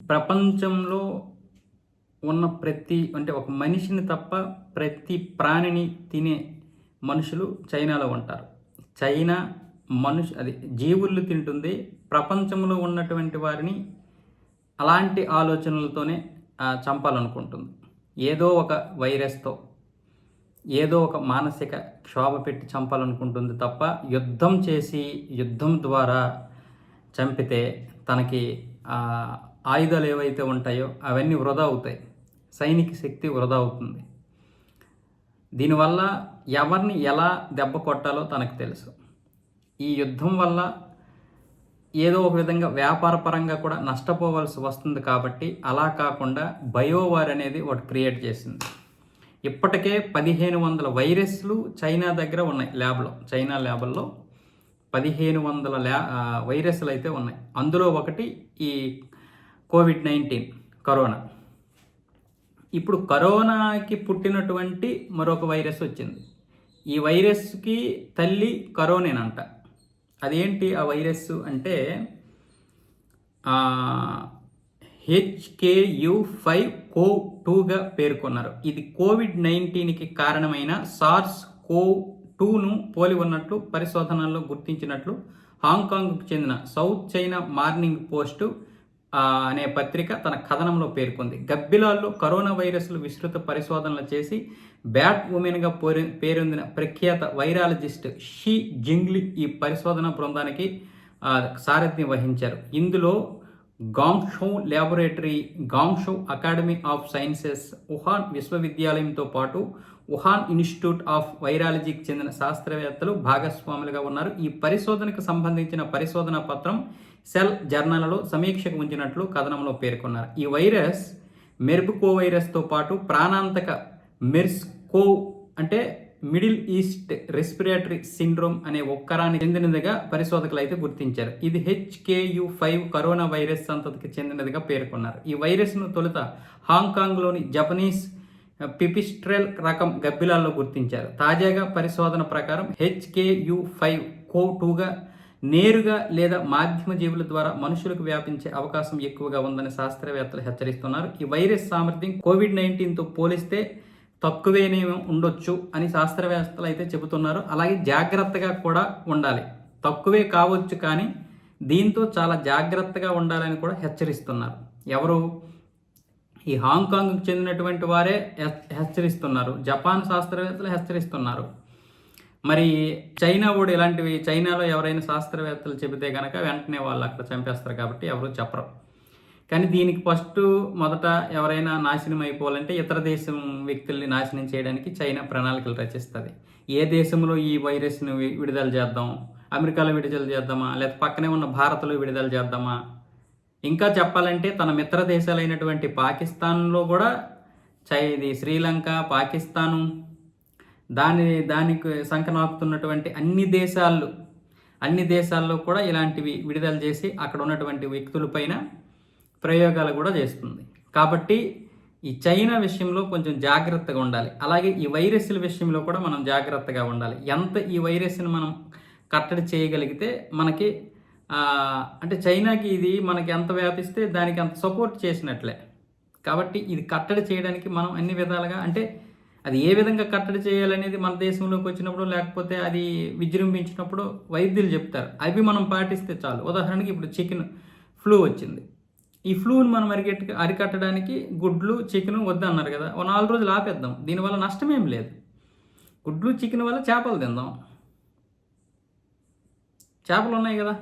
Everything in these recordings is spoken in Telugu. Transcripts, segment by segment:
ప్రపంచంలో ఉన్న ప్రతి అంటే ఒక మనిషిని తప్ప ప్రతి ప్రాణిని తినే మనుషులు చైనాలో ఉంటారు. చైనా మనుషు అది జీవుళ్ళు తింటుంది. ప్రపంచంలో ఉన్నటువంటి వారిని అలాంటి ఆలోచనలతోనే చంపాలనుకుంటుంది. ఏదో ఒక వైరస్తో ఏదో ఒక మానసిక క్షోభ పెట్టి చంపాలనుకుంటుంది తప్ప యుద్ధం చేసి యుద్ధం ద్వారా చంపితే తనకి ఆయుధాలు ఏవైతే ఉంటాయో అవన్నీ వృధా అవుతాయి. సైనిక శక్తి వృధా అవుతుంది. దీనివల్ల ఎవరిని ఎలా దెబ్బ కొట్టాలో తనకు తెలుసు. ఈ యుద్ధం వల్ల ఏదో ఒక విధంగా వ్యాపార పరంగా కూడా నష్టపోవాల్సి వస్తుంది కాబట్టి అలా కాకుండా బయోవార్ అనేది ఒకటి క్రియేట్ చేసింది. ఇప్పటికే పదిహేను వందల వైరస్లు చైనా దగ్గర ఉన్నాయి ల్యాబ్లో. చైనా ల్యాబ్లో పదిహేను వందల ల్యా వైరస్లు అయితే ఉన్నాయి. అందులో ఒకటి ఈ కోవిడ్ నైన్టీన్ కరోనా. ఇప్పుడు కరోనాకి పుట్టినటువంటి మరొక వైరస్ వచ్చింది. ఈ వైరస్కి తల్లి కరోనేనంట. అదేంటి ఆ వైరస్ అంటే హెచ్కేయు ఫైవ్ కో టూగా పేర్కొన్నారు. ఇది కోవిడ్ నైన్టీన్కి కారణమైన సార్స్ కో టూను పోలి ఉన్నట్లు పరిశోధనల్లో గుర్తించినట్లు హాంకాంగ్కు చెందిన సౌత్ చైనా మార్నింగ్ పోస్టు అనే పత్రిక తన కథనంలో పేర్కొంది. గబ్బిలాల్లో కరోనా వైరస్లు విస్తృత పరిశోధనలు చేసి బ్యాట్ ఉమెన్గా పోరి పేరొందిన ప్రఖ్యాత వైరాలజిస్ట్ షీ జింగ్లీ ఈ పరిశోధన బృందానికి సారథ్యం వహించారు. ఇందులో Guangzhou laboratory Guangzhou academy of sciences Wuhan విశ్వవిద్యాలయంతో పాటు వుహాన్ ఇన్స్టిట్యూట్ ఆఫ్ వైరాలజీకి చెందిన శాస్త్రవేత్తలు భాగస్వాములుగా ఉన్నారు. ఈ పరిశోధనకు సంబంధించిన పరిశోధన పత్రం సెల్ జర్నల్లో సమీక్షకు ఉంచినట్లు కథనంలో పేర్కొన్నారు. ఈ వైరస్ మెర్బుకో వైరస్తో పాటు ప్రాణాంతక మెర్స్కో అంటే మిడిల్ ఈస్ట్ రెస్పిరేటరీ సిండ్రోమ్ అనే ఒక్కరానికి చెందినదిగా పరిశోధకులు అయితే గుర్తించారు. ఇది హెచ్కేయు ఫైవ్ కరోనా వైరస్ సంతతికి చెందినదిగా పేర్కొన్నారు. ఈ వైరస్ను తొలుత హాంకాంగ్లోని జపనీస్ పిపిస్ట్రెల్ రకం గబ్బిలాల్లో గుర్తించారు. తాజాగా పరిశోధన ప్రకారం హెచ్కేయు ఫైవ్ కో టూగా నేరుగా లేదా మాధ్యమ జీవుల ద్వారా మనుషులకు వ్యాపించే అవకాశం ఎక్కువగా ఉందని శాస్త్రవేత్తలు హెచ్చరిస్తున్నారు. ఈ వైరస్ సామర్థ్యం కోవిడ్ నైన్టీన్తో పోలిస్తే తక్కువేనే ఉండొచ్చు అని శాస్త్రవేత్తలు అయితే చెబుతున్నారు. అలాగే జాగ్రత్తగా కూడా ఉండాలి. తక్కువే కావచ్చు కానీ దీంతో చాలా జాగ్రత్తగా ఉండాలని కూడా హెచ్చరిస్తున్నారు. ఎవరు? ఈ హాంకాంగ్కు చెందినటువంటి వారే హెచ్చరిస్తున్నారు. జపాన్ శాస్త్రవేత్తలు హెచ్చరిస్తున్నారు. మరి చైనా కూడా ఇలాంటివి చైనాలో ఎవరైనా శాస్త్రవేత్తలు చెబితే కనుక వెంటనే వాళ్ళు అక్కడ చంపేస్తారు కాబట్టి ఎవరు చెప్పరు. కానీ దీనికి ఫస్ట్ మొదట ఎవరైనా నాశనం అయిపోవాలంటే ఇతర దేశం వ్యక్తుల్ని నాశనం చేయడానికి చైనా ప్రణాళికలు రచిస్తుంది. ఏ దేశంలో ఈ వైరస్ను విడుదల చేద్దాం? అమెరికాలో విడుదల చేద్దామా? లేదా పక్కనే ఉన్న భారత్లో విడుదల చేద్దామా? ఇంకా చెప్పాలంటే తన మిత్ర దేశాలైనటువంటి పాకిస్తాన్లో కూడా చై ఇది శ్రీలంక పాకిస్తాను దాని దానికి సంకనాకుతున్నటువంటి అన్ని దేశాలు అన్ని దేశాల్లో కూడా ఇలాంటివి విడుదల చేసి అక్కడ ఉన్నటువంటి వ్యక్తులపైన ప్రయోగాలు కూడా చేస్తుంది. కాబట్టి ఈ చైనా విషయంలో కొంచెం జాగ్రత్తగా ఉండాలి. అలాగే ఈ వైరస్ల విషయంలో కూడా మనం జాగ్రత్తగా ఉండాలి. ఎంత ఈ వైరస్ని మనం కట్టడి చేయగలిగితే మనకి అంటే చైనాకి ఇది మనకి ఎంత వ్యాపిస్తే దానికి అంత సపోర్ట్ చేసినట్లే. కాబట్టి ఇది కట్టడి చేయడానికి మనం అన్ని విధాలుగా అంటే అది ఏ విధంగా కట్టడి చేయాలనేది మన దేశంలోకి వచ్చినప్పుడు లేకపోతే అది విజృంభించినప్పుడు వైద్యులు చెప్తారు. అవి మనం పాటిస్తే చాలు. ఉదాహరణకి ఇప్పుడు చికెన్ ఫ్లూ వచ్చింది. ఈ ఫ్లూని మనం అరికెట్ అరికట్టడానికి గుడ్లు చికెన్ వద్దు అన్నారు కదా. ఓ నాలుగు రోజులు ఆపేద్దాం. దీనివల్ల నష్టమేం లేదు. గుడ్లు చికెన్ వల్ల చేపలు తిందాం. చేపలు ఉన్నాయి కదా.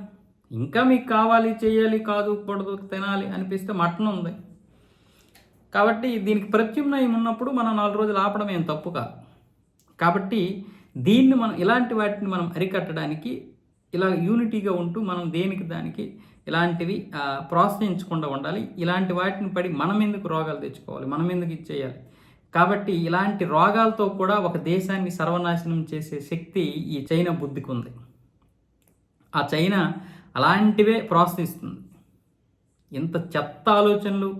ఇంకా మీకు కావాలి చేయాలి కాదు కూడదు తినాలి అనిపిస్తే మటన్ ఉంది. కాబట్టి దీనికి ప్రత్యామ్నాయం ఉన్నప్పుడు మనం నాలుగు రోజులు ఆపడం ఏం తప్పు కాదు. కాబట్టి దీన్ని మనం ఇలాంటి వాటిని మనం అరికట్టడానికి ఇలా యూనిటీగా ఉంటూ మనం దేనికి దానికి ఇలాంటివి ప్రోత్సహించకుండా ఉండాలి. ఇలాంటి వాటిని పడి మనం ఎందుకు రోగాలు తెచ్చుకోవాలి? మనం ఎందుకు ఇచ్చేయాలి? కాబట్టి ఇలాంటి రోగాలతో కూడా ఒక దేశాన్ని సర్వనాశనం చేసే శక్తి ఈ చైనా బుద్ధికి ఉంది. ఆ చైనా అలాంటివే ప్రోత్సహిస్తుంది. ఇంత చెత్త ఆలోచనలు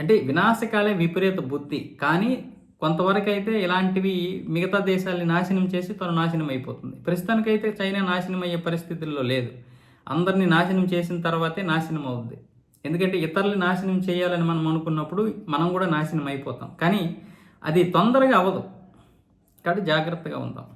అంటే వినాశకాలే విపరీత బుద్ధి. కానీ కొంతవరకు అయితే ఇలాంటివి మిగతా దేశాలని నాశనం చేసి తను నాశనం అయిపోతుంది ప్రస్తుతానికైతే చైనా నాశనం అయ్యే పరిస్థితుల్లో లేదు. అందరినీ నాశనం చేసిన తర్వాతే నాశనం అవుద్ది. ఎందుకంటే ఇతరులు నాశనం చేయాలని మనం అనుకున్నప్పుడు మనం కూడా నాశనం అయిపోతాం కానీ అది తొందరగా అవ్వదు. కాబట్టి జాగ్రత్తగా ఉందాం.